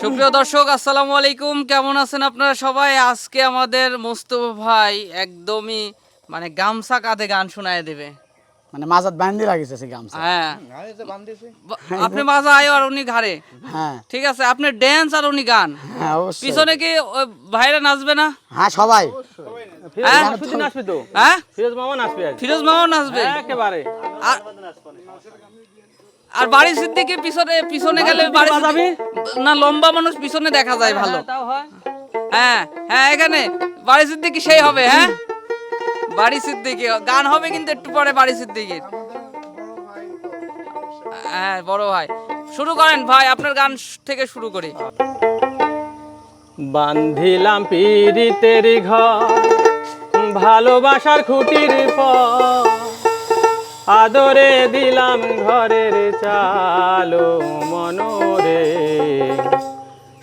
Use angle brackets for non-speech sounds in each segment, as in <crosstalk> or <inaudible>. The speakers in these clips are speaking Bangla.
সুপ্রিয় দর্শক আসসালামু আলাইকুম। কেমন আছেন আপনারা সবাই? আজকে আমাদের মোস্তফা ভাই একদমই মানে গামছা কাঁধে গান শোনায় দেবে। মানে মাজাত বান্ধি লাগিছে সে গামছা। হ্যাঁ। আপনি মাজা আয় আর উনি ঘাড়ে। হ্যাঁ। ঠিক আছে আপনি ড্যান্স আর উনি গান। হ্যাঁ অবশ্যই। পিছনে কি ভাইরা নাচবে না? হ্যাঁ সবাই। হ্যাঁ? নাচবি নাচবি তো? হ্যাঁ? ফিরোজ মামা নাচবে আজ ফিরোজ মামাও নাচবে? একেবারে। আর বাড়ি সিদ্দিকি পিছনে পিছনে গেলে বাড়ি না লম্বা মানুষ পিছনে দেখা যায় ভালো। হ্যাঁ। হ্যাঁ এখানে বাড়ি সিদ্দিকি সেই হবে হ্যাঁ? বাড়ি সিদ্দিকি গান হবে কিন্তু একটু পরে বাড়ি সিদ্দিকির। হ্যাঁ বড় ভাই। শুরু করেন ভাই আপনার গান থেকে শুরু করি। বান্ধিলাম পিরিতের ঘর ভালোবাসার খুঁটির পর। আদরে দিলাম ঘরের চালো মনোরে।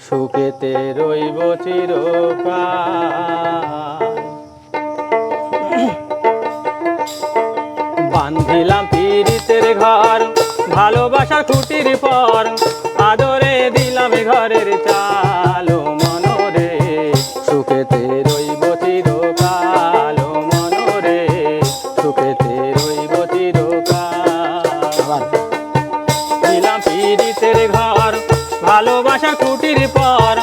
সুখেতে রইব চিরকাল। বান্ধিলাম পিরিতের ঘর, ভালোবাসার খুঁটির পর। আদরে দিলাম ঘরের চালো। ঘর ভালোবাসার কুটির পর।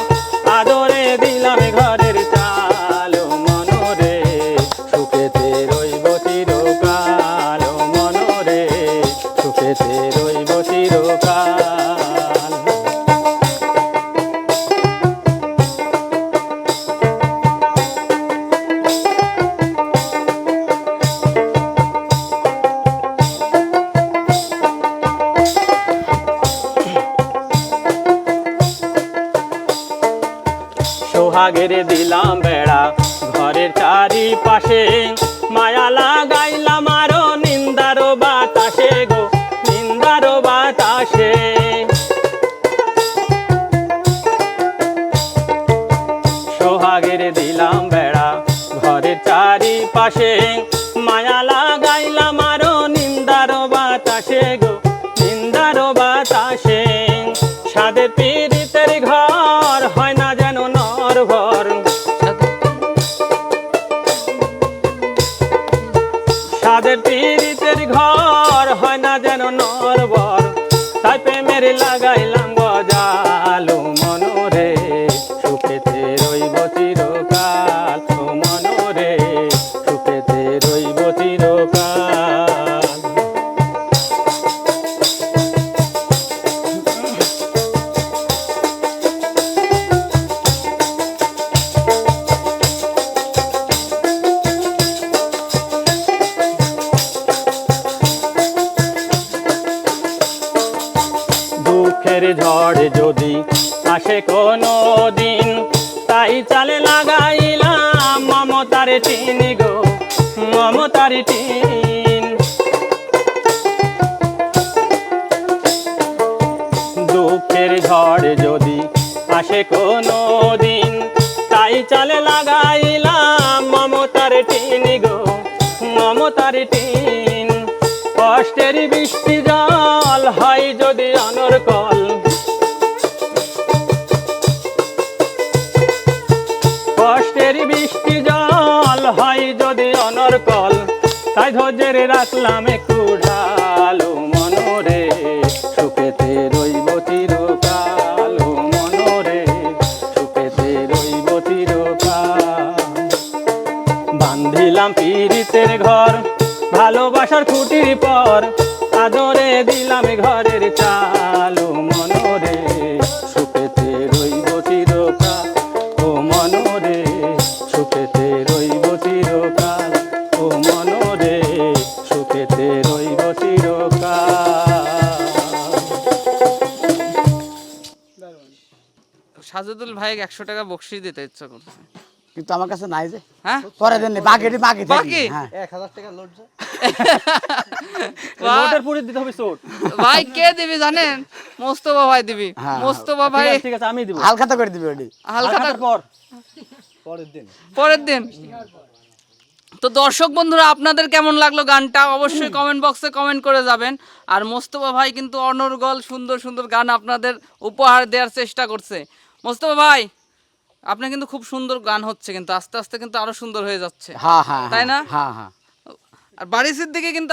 সোহাগের দিলাম বেড়া। ঘরের চারিপাশে মায়া লাগাইলাম আরও নিন্দারো বাতাসে গো, নিন্দারো বাতাসে। সোহাগের দিলাম বেড়া, ঘরের চারিপাশে লাগাইলাম গজালো দুঃখের ঝড় যদি আসে কোনো দিন তাই চালে লাগাইলাম মমতার টিন গো, মমতার টিন। দুঃখের ঝড় যদি আসে কোনো দিন তাই চালে লাগাইলাম অনর্কল কষ্টের বৃষ্টি জল হয় যদি অনর্কল তাই ধৈর্যের রাখলাম একটু ঢালো সুখেতে রইব চিরকাল মনোরে। সুখেতে রইব চিরকাল। বান্ধিলাম পীড়িতের ঘর, ভালোবাসার খুঁটির পর। আদরে দিলাম ঘরের চাল মনোরে, সুখেতে রইব চিরকাল। ও মনোরে, সুখেতে রইব চিরকাল। ও মনোরে, সুখেতে রইব চিরকাল। সাজেদুল ভাই একশো টাকা বকশিস দিতে ইচ্ছা করছে। কিন্তু আমার কাছে নাই যে। হ্যাঁ? পরে দেন বাকি বাকি থাকি। বাকি? হ্যাঁ। নোটের <laughs> পুরি দিতে হবে ভাই কে দিবি জানেন? মোস্তফা ভাই দিবি। হ্যাঁ। মোস্তফা ভাই ঠিক আছে আমি দিব। হালখাতা করে দিবি ওটি। হালখাতা হালখাতার পর। পরের দিন। তো দর্শক বন্ধুরা আপনাদের কেমন লাগল গানটা? অবশ্যই কমেন্ট বক্সে কমেন্ট করে যাবেন। আর মোস্তফা ভাই কিন্তু অনর্গল সুন্দর সুন্দর গান আপনাদের উপহার দেওয়ার চেষ্টা করছে। মোস্তফা ভাই আপনি কিন্তু খুব সুন্দর গান হচ্ছে কিন্তু আস্তে আস্তে কিন্তু আরও সুন্দর হয়ে যাচ্ছে হ্যাঁ হ্যাঁ তাই না? হ্যাঁ হ্যাঁ আর বাড়ির দিকে কিন্তু